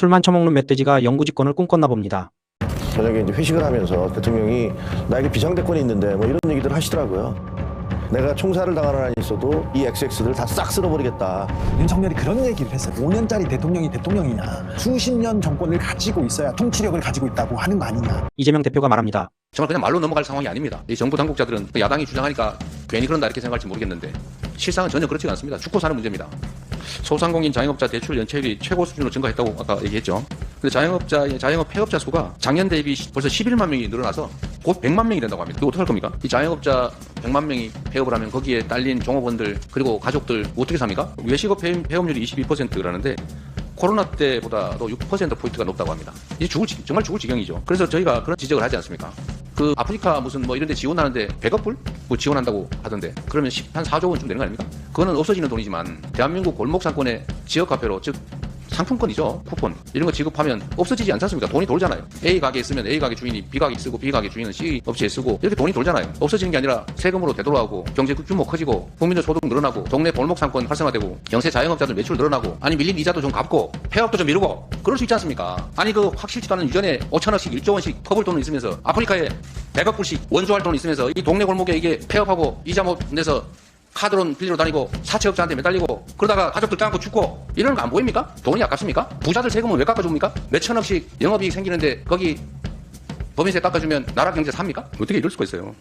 술만 처먹는 멧돼지가 영구집권을 꿈꿨나 봅니다. 저녁에 이제 회식을 하면서 대통령이 나에게 비상대권이 있는데 뭐 이런 얘기들 하시더라고요. 내가 총살을 당하는 한이 있어도 이 XX들 다 싹 쓸어버리겠다. 윤석열이 그런 얘기를 했어요. 5년짜리 대통령이 대통령이냐. 수십 년 정권을 가지고 있어야 통치력을 가지고 있다고 하는 거 아니냐. 이재명 대표가 말합니다. 정말 그냥 말로 넘어갈 상황이 아닙니다. 이 정부 당국자들은 그 야당이 주장하니까 괜히 그런다 이렇게 생각할지 모르겠는데 실상은 전혀 그렇지 않습니다. 죽고 사는 문제입니다. 소상공인 자영업자 대출 연체율이 최고 수준으로 증가했다고 아까 얘기했죠. 근데 자영업자의 자영업 폐업자 수가 작년 대비 시- 벌써 11만 명이 늘어나서 곧 100만 명이 된다고 합니다. 이거 어떻게 할 겁니까? 이 자영업자 100만 명이 폐업을 하면 거기에 딸린 종업원들 그리고 가족들 어떻게 삽니까? 외식업 폐업, 폐업률이 22%라는데 코로나 때보다도 6%포인트가 높다고 합니다. 이제 죽을, 지- 정말 죽을 지경이죠. 그래서 저희가 그런 지적을 하지 않습니까? 그 아프리카 무슨 뭐 이런 데 지원하는데 100억 불? 뭐 지원한다고 하던데 그러면 10, 한 4조 원쯤 되는 거 아닙니까? 그거는 없어지는 돈이지만 대한민국 골목 상권의 지역 화폐로 즉 상품권이죠. 쿠폰. 이런 거 지급하면 없어지지 않지 않습니까? 돈이 돌잖아요. A 가게에 쓰면 A 가게 주인이 B 가게 쓰고 B 가게 주인은 C 업체에 쓰고 이렇게 돈이 돌잖아요. 없어지는 게 아니라 세금으로 되돌아오고 경제 규모 커지고 국민들 소득 늘어나고 동네 골목 상권 활성화되고 영세 자영업자들 매출 늘어나고 아니 밀린 이자도 좀 갚고 폐업도 좀 미루고 그럴 수 있지 않습니까? 아니 그 확실치도 않은 유전에 5천억씩 1조 원씩 퍼볼 돈은 있으면서 아프리카에 100억 불씩 원조할 돈이 있으면서 이 동네 골목에 이게 폐업하고 이자 못 내서 카드론 빌리러 다니고 사채업자한테 매달리고 그러다가 가족들 짱고 죽고 이러는 거 안 보입니까? 돈이 아깝습니까? 부자들 세금은 왜 깎아줍니까? 몇 천억씩 영업이익 생기는데 거기 법인세 깎아주면 나라 경제 삽니까? 어떻게 이럴 수가 있어요?